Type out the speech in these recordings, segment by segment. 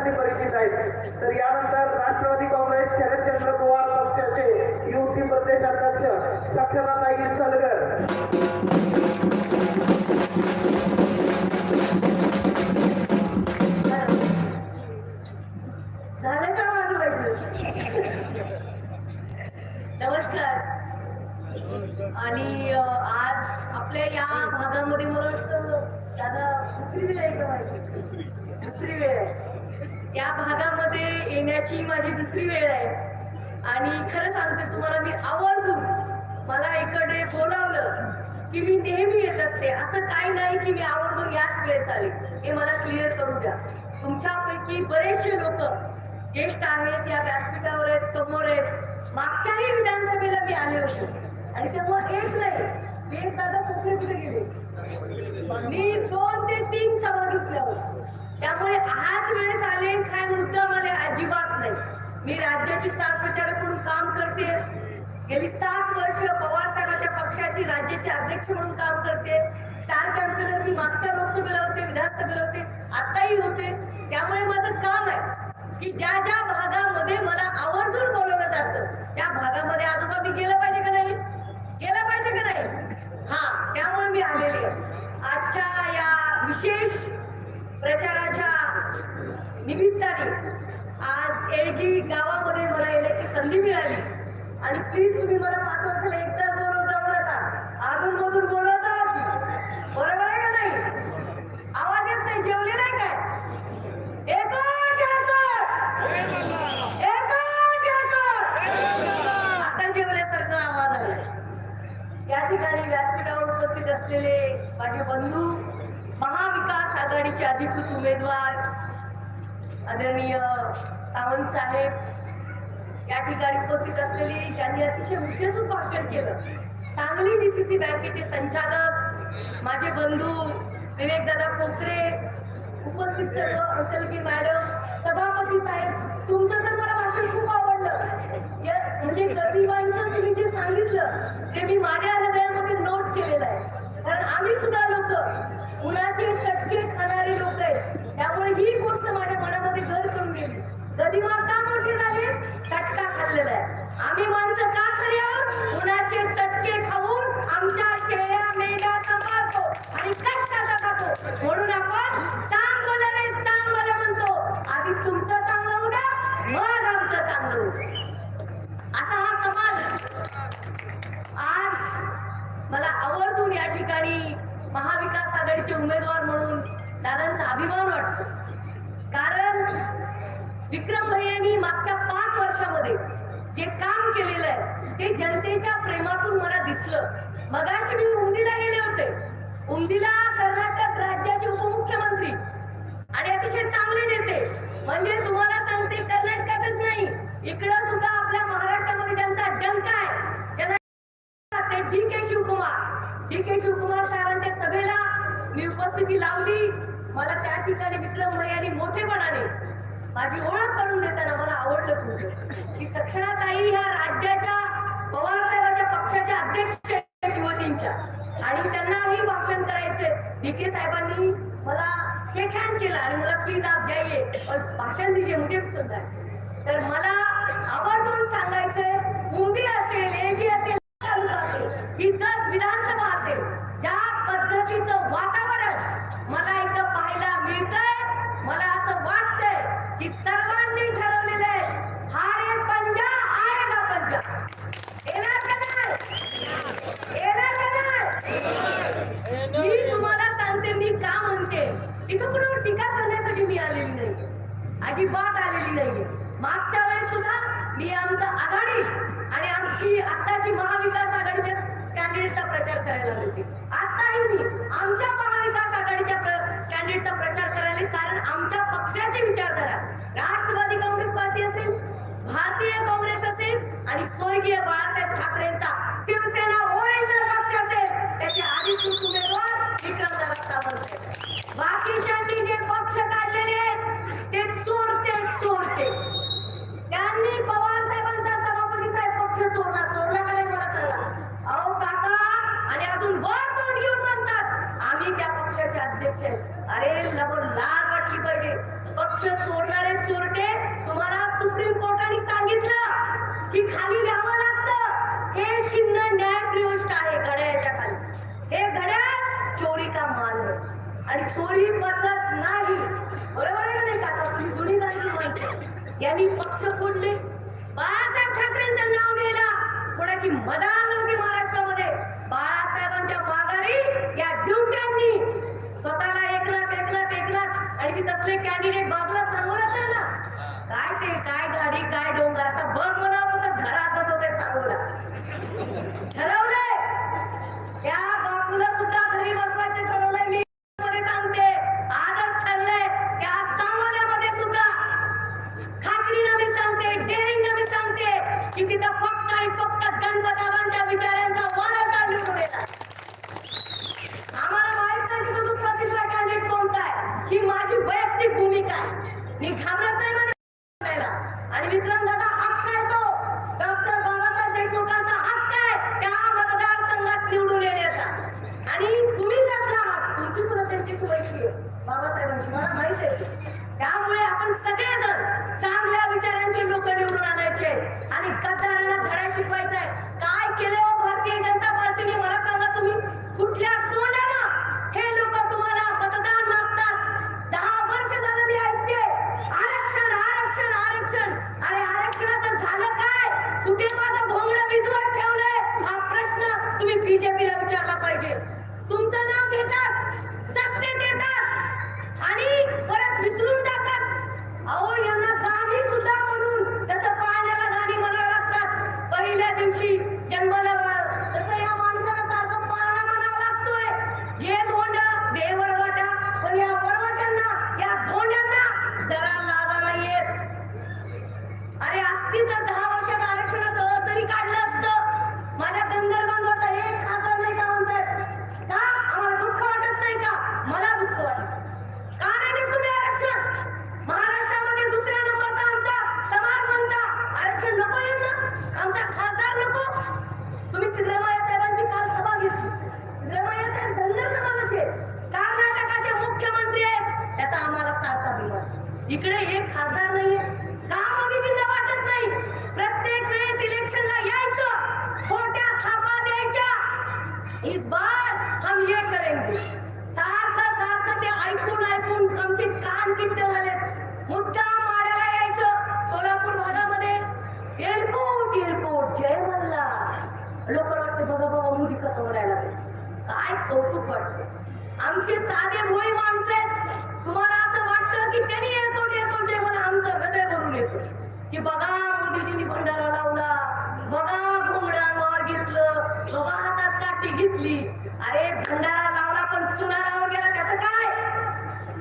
पक्षासाठी परिचित आहेत. तर यानंतर राष्ट्रवादी काँग्रेस शरदचंद्र पवार पक्षाचे युवती प्रदेश अध्यक्ष साक्षरताई सलगर आणि आज आपल्या या भागामध्ये मला वाटतं दादा दुसरी वेळ आहे का माझी? दुसरी वेळ आहे. या भागामध्ये येण्याची माझी दुसरी वेळ आहे. आणि खरं सांगते तुम्हाला मी आवर्जून मला इकडे बोलावलं की मी नेहमी येत असते. असं काही नाही की मी आवर्जून याच वेळेस आले. हे मला क्लिअर करू द्या. तुमच्यापैकी बरेचसे लोक ज्येष्ठ आहेत या व्यासपीठावर आहेत समोर आहेत. मागच्याही विधानसभेला मी आले होते. आणि तेव्हा एक नाही. मी एक दादा कोकणीकडे गेले. मी दोन ते तीन सभा घेतल्या होत्या. त्यामुळे आज वेळेस आले काय मुद्दा मला अजिबात नाही. मी राज्याची स्टार प्रचारक म्हणून काम करते. गेली सात वर्ष पवार साहेबांच्या पक्षाची राज्याचे अध्यक्ष म्हणून काम करते. स्टार कॅम्पेनर मी मागच्या लोकसभेला होते विधानसभेला होते आताही होते. त्यामुळे माझं काम आहे की ज्या ज्या भागामध्ये मला आवर्जून बोलवलं जातं त्या भागामध्ये आजोबा मी गेलं पाहिजे का नाही? गेलं पाहिजे का नाही? हा त्यामुळे मी आलेली आहे. आजच्या या विशेष प्रचाराच्या निमित्ताने आज एळगी गावामध्ये मला येण्याची संधी मिळाली. आणि प्लीज तुम्ही मला पाच वर्षाला एकदा बोलवता नका अजून मधून बोलवता आहात बरोबर आहे का नाही? आवाज येत नाही जेवले नाही काय? आता जेवल्यासारखा आवाज आला. या ठिकाणी व्यासपीठावर उपस्थित असलेले माझे बंधू आघाडीचे अधिकृत उमेदवार आदरणीय सावंत साहेब या ठिकाणी उपस्थित असलेली ज्यांनी अतिशय मुद्देसूद भाषण केलं. सांगली सी बँकेचे संचालक माझे बंधू विवेकदादा कोकरे उपस्थित सर्व अंकलगी मॅडम सभापती साहेब तुमचं तर मला भाषण खूप आवडलं. या म्हणजे गरिबांचं तुम्ही जे सांगितलं ते मी माझ्या हृदयामध्ये नोट केलेलं आहे. कारण आम्ही सुद्धा लोक उन्हाचे चटके खाणारी लोक आहेत. त्यामुळे ही गोष्ट माझ्या मनामध्ये घर करून गेली. गदिमा का मोठे झाले? चटका खाल्लेला आहे. आम्ही माणसं का खऱ्या त्या आणि मोठेपणाने माझी ओळख करून देताना मला आवडलं तुमचं की सक्षणाताई ह्या राज्याच्या पवार साहेबांच्या पक्षाच्या अध्यक्ष युवतींच्या. आणि त्यांनाही भाषण करायचे डीके साहेबांनी मला शेक हँड केला आणि मला प्लीज आप जाइए. और भाषण दीजिए मुझे भी आहे. तर मला आवर्जून सांगायचं मुंबई असेल एबी असेल तालुका असेल ही जर विधानसभा असेल ज्या पद्धतीचं वातावरण मला इथं पाहायला मिळतंय मला असं वाटतंय की सर्वांनी ठरवलेलं आहे हारे पंजा आएगा पंजा येणार का नाही येणार का नाही मी तुम्हाला सांगते मी का म्हणते इथं कुणावर टीका करण्यासाठी मी आलेली नाही अजिबात आलेली नाहीये. मागच्या वेळेस सुद्धा मी आमचा आघाडी आणि आमची आत्ताची महाविकास आघाडीच्या कॅन्डिडेटचा प्रचार करायला होती. आताही मी आमच्या महाविकास आघाडीच्या कॅन्डिडेटचा प्रचार करायला कारण आमच्या पक्षाची विचारधारा राष्ट्रवादी काँग्रेस पार्टी असेल भारतीय काँग्रेस असेल आणि स्वर्गीय बाळासाहेब ठाकरेंचा शिवसेना ओरिजिनल पक्ष असेल त्याचे अधिकृत उमेदवार विक्रमदादा सावंत बाकीच्या त्यांनी पक्ष फोडले. बाळासाहेब ठाकरेंचं नाव घ्यायला कोणाची मजा नव्हती महाराष्ट्रामध्ये. बाळासाहेबांच्या माघारी या दिवट्यांनी स्वतःला एकलाच एकलाच एकलाच आणि ती तसले कॅन्डिडेट बाजूला सांगून असेल ना काय ते काय गाडी काय डोंगर? आता बघ मला बस घरात बसवते सांगूला ठरव. वाटतं बघा बाबा मुली कसं म्हणायला काय कौतुक वाटत आमचे साधे भोळी माणसे तुम्हाला असं वाटतं की त्यांनी येतो येतो मला आमचं हृदय भरून येतो. की बघा मुलीजीनी भंडारा लावला. बघा घोंगड्यांवर घेतलं. बघा हातात काठी घेतली. अरे भंडारा लावला पण चुना लावून गेला त्याचं काय?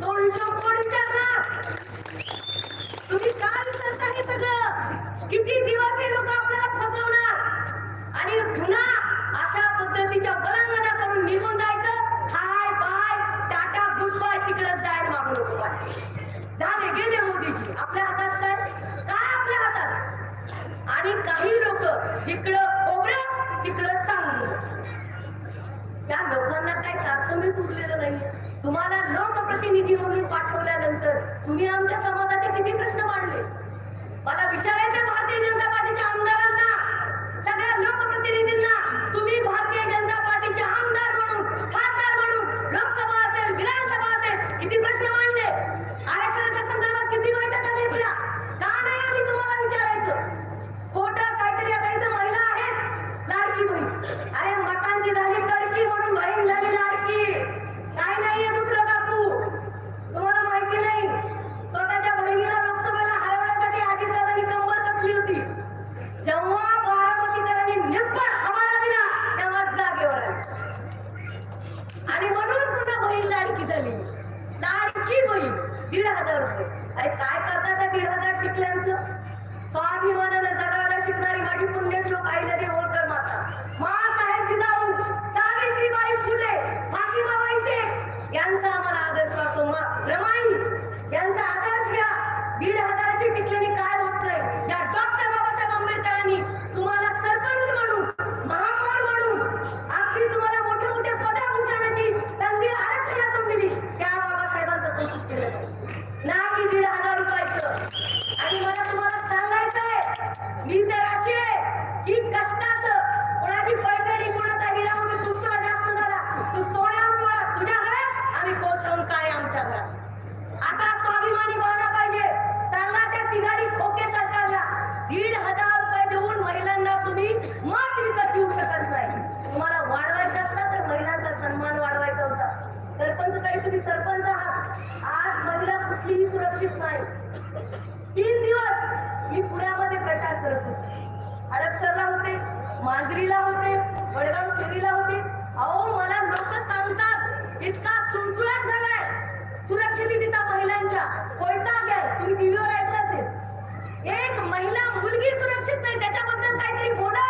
तो हिशोब कोण विचारणार तुम्ही काय विचारता हे सगळं? किती दिवस हे लोक आपल्याला फसवणार? आणि चुना उरलेलं नाहीये तुम्हाला लोकप्रतिनिधी म्हणून पाठवल्यानंतर तुम्ही आमच्या समाजाचे किती प्रश्न मांडले? मला विचारायचं भारतीय जनता पार्टीच्या आमदार करत होते. हडपसरला होते मांजरीला होते वडगाव शेरीला होते. अहो मला लोक सांगतात इतका सुळसुळाट झालाय. सुरक्षिततेचा महिलांच्या. कोयता घ्या तुम्ही टीव्हीवर ऐकलं असेल. एक महिला मुलगी सुरक्षित नाही त्याच्याबद्दल काहीतरी बोला.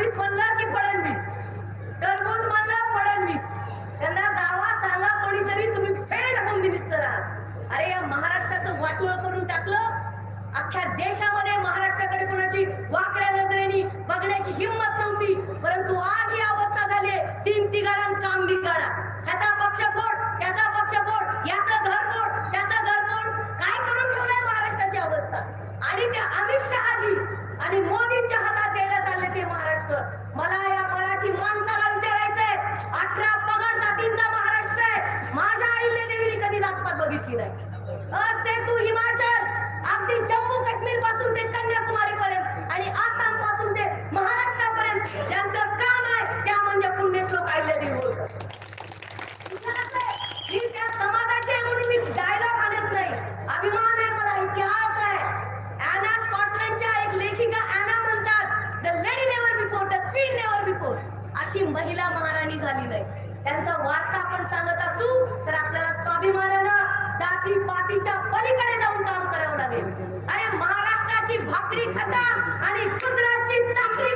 फडणवीस म्हणला की फडणवीस टरबूज म्हणला फडणवीस त्यांना दावा सांगा कोणीतरी तुम्ही फेड होऊन मिनिस्टर आहात अरे या महाराष्ट्राचं वाटोळ करून टाकलं. अख्ख्या देशामध्ये महाराष्ट्राकडे कोणाची वाकड्या नजरेने बघण्याची हिंमत त्यांचा वारसा आपण सांगत असू तर आपल्याला स्वाभिमानानं जाती पातीच्या पलीकडे जाऊन काम करावं लागेल. अरे महाराष्ट्राची भाकरी खाता आणि कुत्राची चाकरी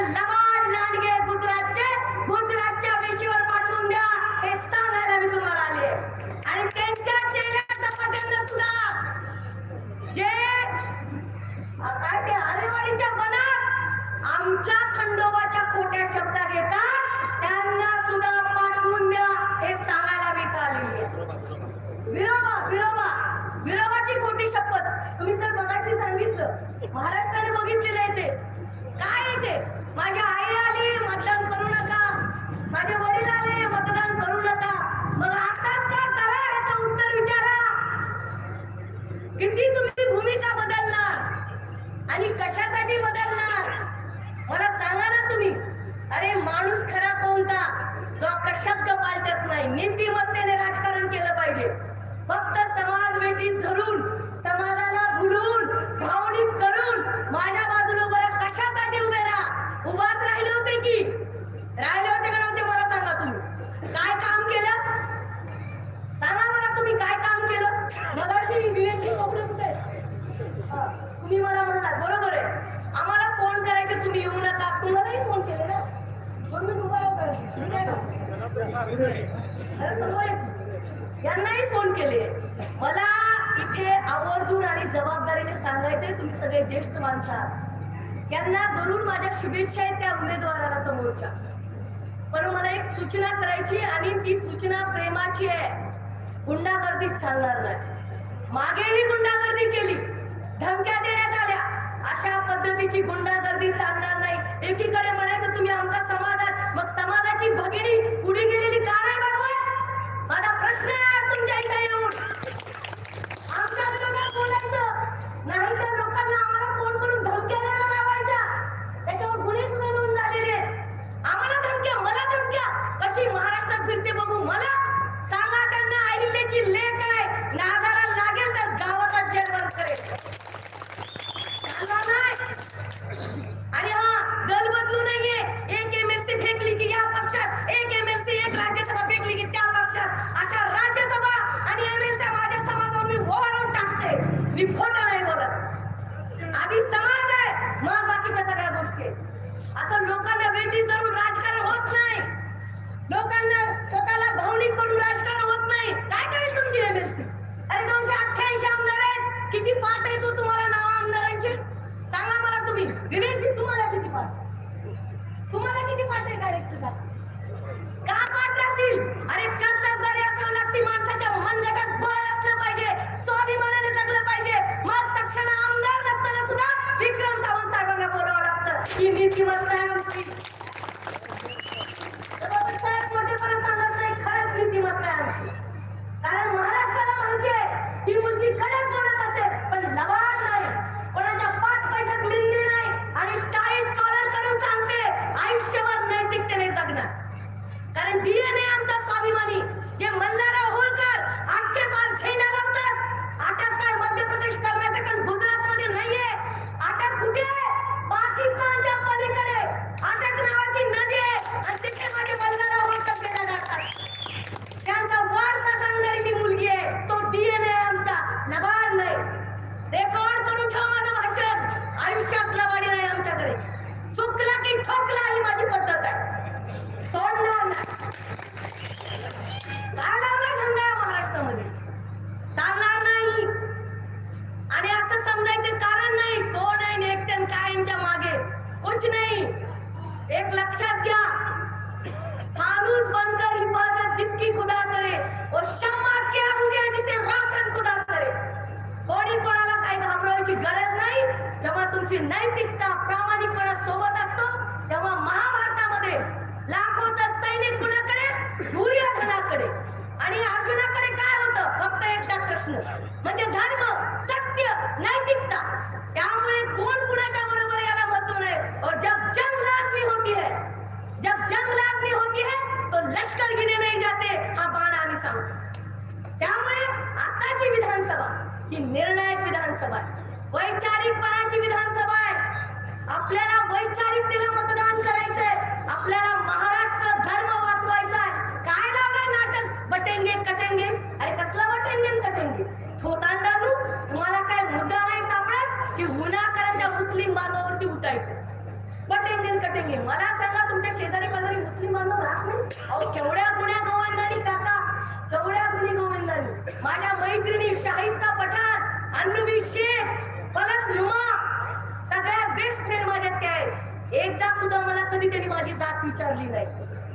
Love. माणसात यांना जरूर माझ्या शुभेच्छा आहेत त्या उमेदवाराला समोरच्या. पण मला एक सूचना करायची आणि ती सूचना प्रेमाची आहे. गुंडागर्दीत चालणार नाही. मागेही गुंडागर्दी केली. धमक्या देण्यात आल्या. अशा पद्धतीची गुंडागर्दी चालणार नाही. एकीकडे अटक नावाची नदी आहे. आणि तिथे माझे मल्हारराव होळकर झेंडा लावतात त्यांचा वारसा सांगणारी मी मुलगी आहे. तो डीएनए आमचा. लबाड नाही. रेकॉर्ड करून ठेवा माझं भाषण. आयुष्यात लबाडी नाही आमच्याकडे. चुकला की ठोकला ही माझी पद्धत आहे. सोडणार नाही. काय लावला धंदा महाराष्ट्रामध्ये. चालणार नाही. आणि असं समजायचं कारण नाही. कोण आहे नेकटन काय यांच्या मागे? कुछ नाही. एक लक्षात घ्या. फानूस बनकर हिफाजत जिसकी खुदा करे वो शम्मा क्या मुझे जिसे रोशन खुदा करे. कोणी कोणाला काही घाबरवायची गरज नाही. जेव्हा तुमची नैतिकता प्रामाणिकपणा सोबत असतो तेव्हा महाभारतामध्ये लाखोचा सैनिक कुणाकडे? दुर्योधनाकडे. आणि अर्जुनाकडे काय होतं? फक्त एकटा प्रश्न. म्हणजे धर्म सत्य नैतिकता. त्यामुळे कोण जंग लाजमी होती है तो लश्कर गिने नहीं जाते हा बाण आम्ही सांगतो त्यामुळे आताची विधानसभा ही निर्णायक विधानसभा आहे. वैचारिकपणाची विधानसभा आहे. आपल्याला वैचारिकतेला मतदान करायचंय. आपल्याला महाराष्ट्र धर्म वाचवायचा आहे. काय लावलंय नाटक? बटेंगे कटेंगे? अरे कसला बटेंगे कटेंगे? थोतांडानू तुम्हाला काय मुद्दा नाही सापडत की विनाकारण त्या मुस्लिम बांधवावरती उठायचं? कटिंग कटेन मला सांगा तुमच्या शेजारी पाजारी मुस्लिम बांधव राहत नाही अहो केवढ्या गुण्या गोविंदानी काका. केवढ्या गुन्हे गोविंदानी माझ्या मैत्रिणी शाहिस्ता पठाण अन्नवी शेख फलक नुमा सगळ्या बेस्ट फ्रेंड माझ्या त्या आहेत. एकदा सुद्धा मला कधी त्यांनी माझी जात विचारली नाही.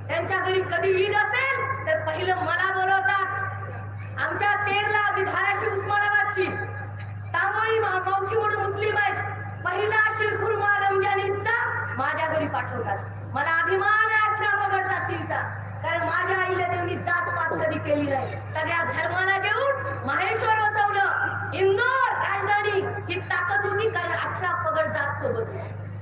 त्यांच्या घरी कधी ईद असेल तर पहिलं मला बोलवतात. आमच्या तेरला मी धाराशिव उस्मानाबादची. तांबोळी मा- मावशी म्हणून मुस्लिम आहेत. पहिला शिरखुर्मा रमजान ईदचा माझ्या घरी पाठवतात मला अभिमान आहे अठरा पगड जातींचा. कारण माझ्या आईला त्यांनी जात पात कधी केली नाही. सगळ्या धर्माला देऊन माहेश्वर वसवलं. इंदोर राजधानी ही ताकद होती कारण अठरा पगड जात सोबत.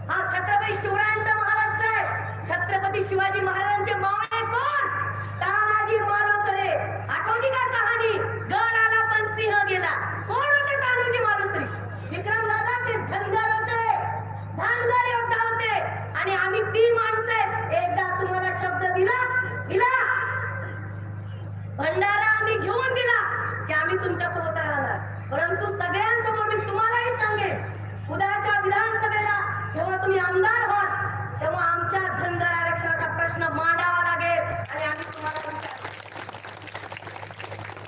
हा छत्रपती शिवरायांचा महाराष्ट्र आहे. छत्रपती शिवाजी महाराजांचे मावळे कोण? तानाजी करे आठवली का कहाणी? गड आला पण सिंह गेला. कोण होते तानाजी मालुसरे धनगर योद्धा होते. आणि आम्ही ती माणसे एकदा तुम्हाला शब्द दिला दिला. भंडारा आम्ही घेऊन दिला की आम्ही तुमच्यासोबत राहणार. परंतु सगळ्यांसमोर मी तुम्हालाही सांगेन उद्याच्या विधानसभेला जेव्हा तुम्ही आमदार व्हाल तेव्हा आमच्या धनगर आरक्षणाचा प्रश्न मांडावा लागेल आणि आम्ही तुम्हाला विचारणार.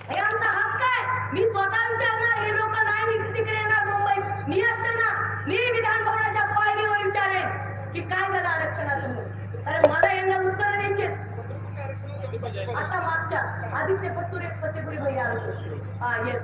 हे आमचा हक्क आहे मी स्वतः विचारणार हे लोक नाही मी तिकडे येणार मुंबईत मी असताना मी विधान भवनाच्या पायरीवर विचारेन की काय झालं आरक्षणासमोर अरे मला यांना उत्तर द्यायचे आता मागच्या आदित्य पत्तुरे पत्तेपुरी भैया आरोग्य येस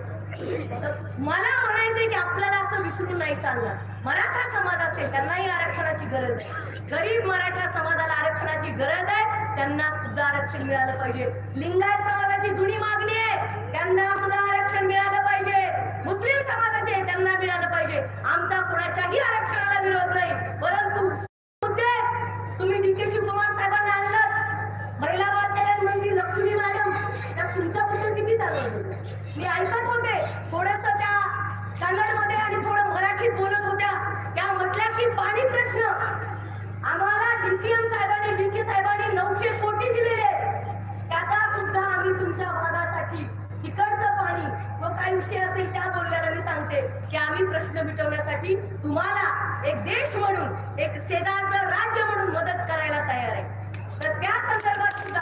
मला म्हणायचंय की आपल्याला असं विसरून नाही चालणार. मराठा समाज असेल त्यांनाही आरक्षणाची गरज आहे. गरीब मराठा समाजाला आरक्षणाची गरज आहे त्यांना सुद्धा आरक्षण मिळालं पाहिजे. लिंगायत समाजाची जुनी मागणी आहे त्यांना सुद्धा आरक्षण मिळालं पाहिजे. मुस्लिम समाजाचे त्यांना मिळालं पाहिजे. आमचा कुणाच्याही आरक्षणाला विरोध नाही परंतु मी ऐकत होते. थोडस त्या कन्नडमध्ये आणि थोडं मराठीत बोलत होत्या. त्या म्हटल्या की पाणी प्रश्न. आम्हाला डीसीएम साहेबांनी डी के साहेबांनी नऊशे कोटी दिलेले त्याचा सुद्धा आम्ही तुमच्या भागासाठी तिकडचं पाणी व काही विषय असेल त्या बोलल्याला मी सांगते. की आम्ही प्रश्न मिटवण्यासाठी तुम्हाला एक देश म्हणून एक शेजारचं राज्य म्हणून मदत करायला तयार आहे. तर त्या संदर्भात सुद्धा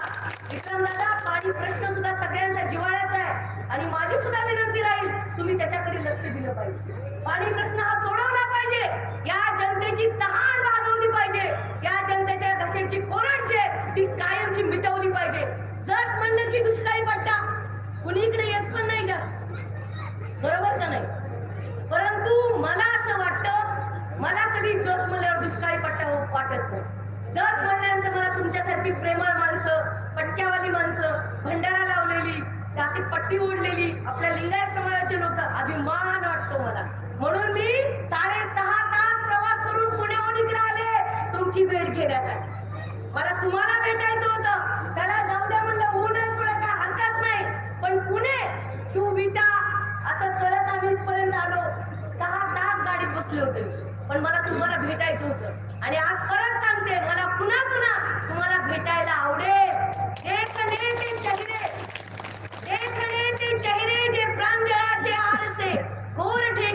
विक्रम पाणी प्रश्न सुद्धा सगळ्यांचा जिव्हाळ्याचा आहे. आणि माझी सुद्धा विनंती राहील तुम्ही त्याच्याकडे लक्ष दिलं पाहिजे. पाणी प्रश्न हा सोडवला पाहिजे. या जनतेची तहान भागवली पाहिजे. या जनतेच्या दशेची कोरड जे ती कायमची मिटवली पाहिजे. जर म्हणलं की दुष्काळी पट्टा कुणीकडे येत पण नाही जास्त. बरोबर का नाही? परंतु मला असं वाटतं मला कधी जर म्हणल्यावर दुष्काळी पट्टा वाटत नाही. जर तुमच्यासारखी प्रेमळ माणसं पटक्यावाली माणसं भंडारा लावलेली त्याची पट्टी ओढलेली आपल्या लिंगायत समाजाचे लोक अभिमान वाटतो मला. म्हणून मी साडेसहा तास प्रवास करून पुण्याहून इकडे आले तुमची भेट घेण्यासाठी. मला तुम्हाला भेटायचं होतं. त्याला जाऊ द्या म्हणलं ऊन थोडं काय हरकत नाही. पण पुणे तू विटा असं करत आम्ही पर्यंत आलो. सहा तास गाडीत बसले होते मी. पण मला तुम्हाला भेटायचं होतं. आणि आज परत सांगते मला पुन्हा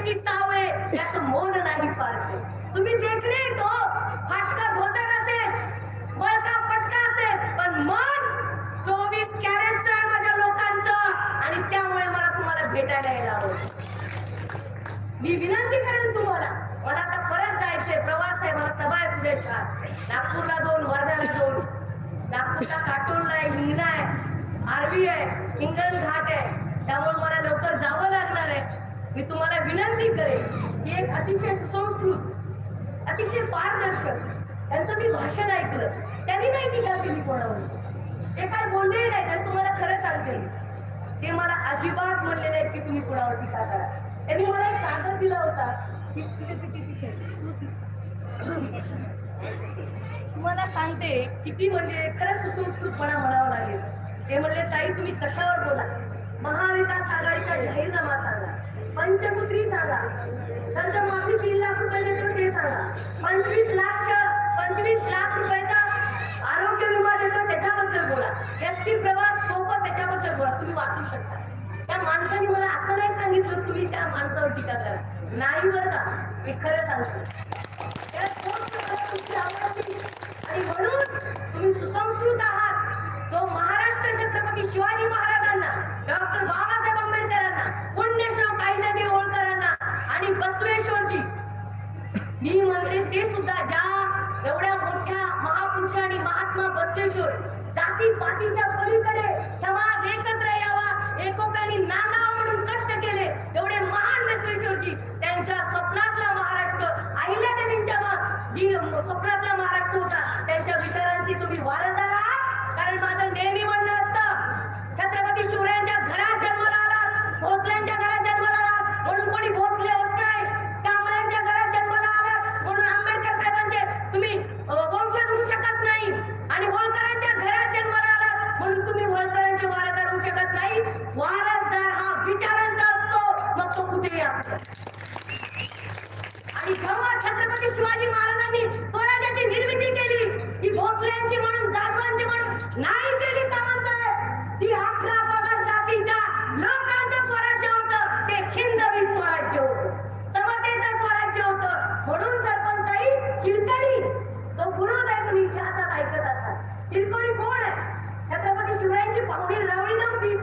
घोर ठेकी सावळे त्यात मोल नाही फारसे तुम्ही देखणे तो फाटका धोतर असेल बळका पटका असेल पण मन चोवीस कॅरेटचं आहे माझ्या लोकांचं आणि त्यामुळे मला तुम्हाला भेटायला यायला हवं मी विनंती करेन तुम्हाला मला आता परत जायचंय प्रवास आहे मला सभा आहे तुझ्या छान नागपूरला दोन वर्ध्याला दोन. नागपूरला काटोलला आहे हिंगणा आहे आरवी आहे हिंगण घाट आहे. त्यामुळे मला लवकर जावं लागणार आहे मी तुम्हाला विनंती करेन की एक अतिशय सुसंस्कृत अतिशय पारदर्शक त्यांचं मी भाषण ऐकलं. त्यांनी नाही टीका केली कोणावर ते काय बोलले नाही त्यांनी तुम्हाला खरं सांगते. ते मला अजिबात म्हणले आहेत की तुम्ही कोणावर टीका करा. त्यांनी मला एक कागद दिला होता. की- तुम्हाला सांगते किती म्हणजे खरंच सुसंस्कृतपणा म्हणावा लागेल. ते म्हणले ताई तुम्ही कशावर बोला? महाविकास आघाडीचा जाहीरनामा पंचसूत्री सांगा कर्जमाफी तीन लाख रुपये देतो ते सांगा. पंचवीस लाख पंचवीस लाख रुपयाचा आरोग्य विमा देतो त्याच्याबद्दल बोला. एस टी प्रवास मोफत त्याच्याबद्दल बोला. तुम्ही वाचू शकता. त्या माणसाने मला असं नाही सांगितलं तुम्ही त्या माणसावर टीका करा. नाही वर का? मी खरं सांगतो. आणि म्हणून तुम्ही सुसंस्कृत आहात. जो महाराष्ट्र छत्रपती शिवाजी महाराजांना डॉक्टर बाबासाहेब आंबेडकरांना पुण्यश्रम काहिल्यादेवी होळकरांना आणि बसवेश्वरजी. मी म्हणते ते सुद्धा ज्या एवढ्या मोठ्या महापुरुष आणि महात्मा बसवेश्वर जाती पातीच्या पलीकडे समाज एकत्र यावा एकोप्याने नांदावा म्हणून कष्ट केले एवढे महान बसवेश्वरजी त्यांच्या स्वप्नातला महाराष्ट्र अहिल्यादेवींच्या जी स्वप्नातला महाराष्ट्र होता शिवाजी महाराजांनी स्वराज्याची निर्मिती केली. ती भोसल्यांची म्हणून जाधवांची म्हणून नाही केली सावंत ती अकरा पगड जातीच्या लोकांचं स्वराज्य होतं. ते खिंदवी स्वराज्य होतं. समतेचं स्वराज्य होतं. म्हणून सरपंचाई किरकणी तो पुरोध आहे तुम्ही इतिहासात ऐकत असाल. किरकणी कोण आहे? छत्रपती शिवरायांची पाहुणी रावळी नव्हती.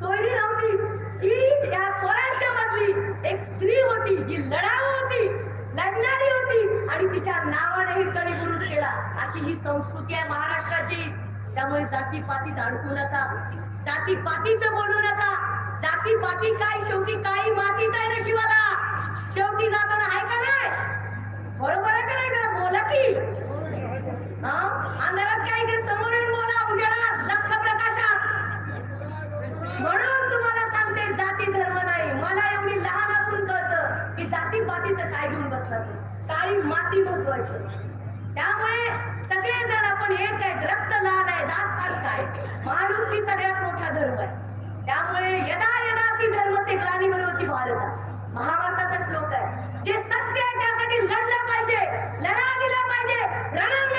सोयरी नव्हती. ती त्या स्वराज्यामधली एक स्त्री होती जी लढाऊ होती. लढणारी होती. आणि तिच्या नावाने ही कणी बुरुज केला. अशी ही संस्कृती आहे महाराष्ट्राची. त्यामुळे जाती पातीत अडकू नका. जाती पातीच बोलू नका. जाती पाती काय? शेवटी काही मातीच आहे ना शिवाला शेवटी जाताना आहे का नाही? बरोबर आहे का नाही? जरा बोला की. हा? अंधारात काय ते समोर येऊन बोला. उजेडात लख प्रकाशात. म्हणून तुम्हाला काय काळी माती महत्वाची. त्यामुळे सगळेजण आपण एक आहे रक्त लाल आहे जात पात आहे. माणूस ही सगळ्यात मोठा धर्म आहे. त्यामुळे यदा यदा ती धर्म ते ग्लानीवर होती भारतात महाभारताचा श्लोक आहे. जे सत्य आहे त्यासाठी लढलं पाहिजे. लढा दिला पाहिजे. रणंगणात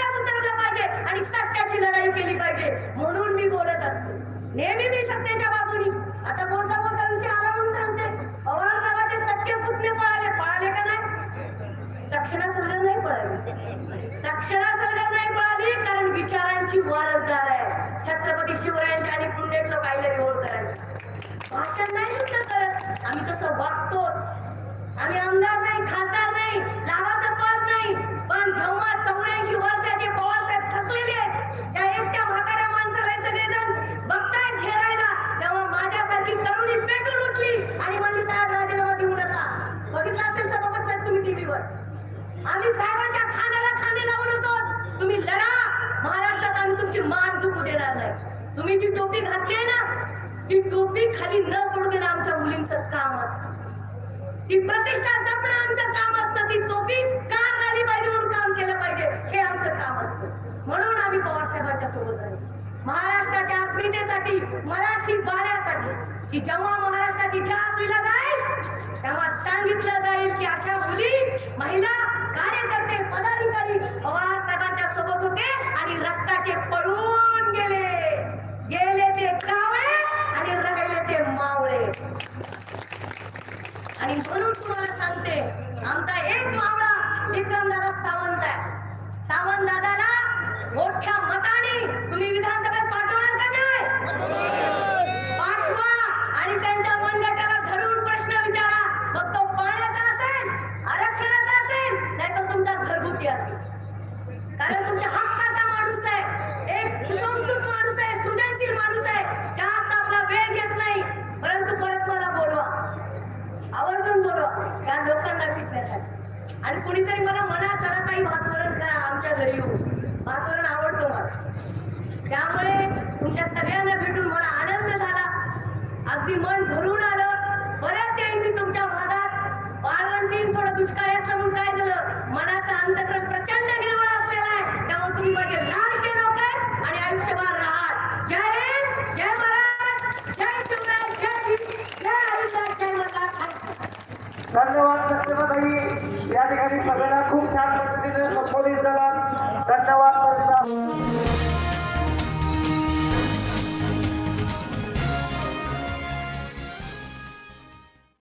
पाहिलं विरोध करायचा भाषण नाही नुसतं करत. आम्ही तसं वागतो आम्ही आमदार नाही खासदार नाही लाभाचं पद नाही. पण जेव्हा चौऱ्याऐंशी वर्ष ती खाली न पडू देणं आमच्या मुलींचं काम असत. ती प्रतिष्ठा जपणं आमचं काम असतं. ती टोपी कार राहिली पाहिजे म्हणून काम केलं पाहिजे. हे आमचं काम असतं. म्हणून आम्ही पवार साहेबांच्या सोबत आहे महाराष्ट्राच्या अस्मितेसाठी मराठी बाण्यासाठी की जेव्हा महाराष्ट्रात इतिहास दिला जाईल तेव्हा सांगितलं जाईल की अशा मुली महिला कार्यकर्ते पदाधिकारी पवार साहेबांच्या सोबत होते आणि रक्ताचे पळून गेले. गेले ते कावळे आणि म्हणून तुम्हाला सांगते आमचा एक मावळा विक्रमदादा सावंत आहे. सावंत दादाला मोठ्या मताने तुम्ही विधानसभेत विमान भरून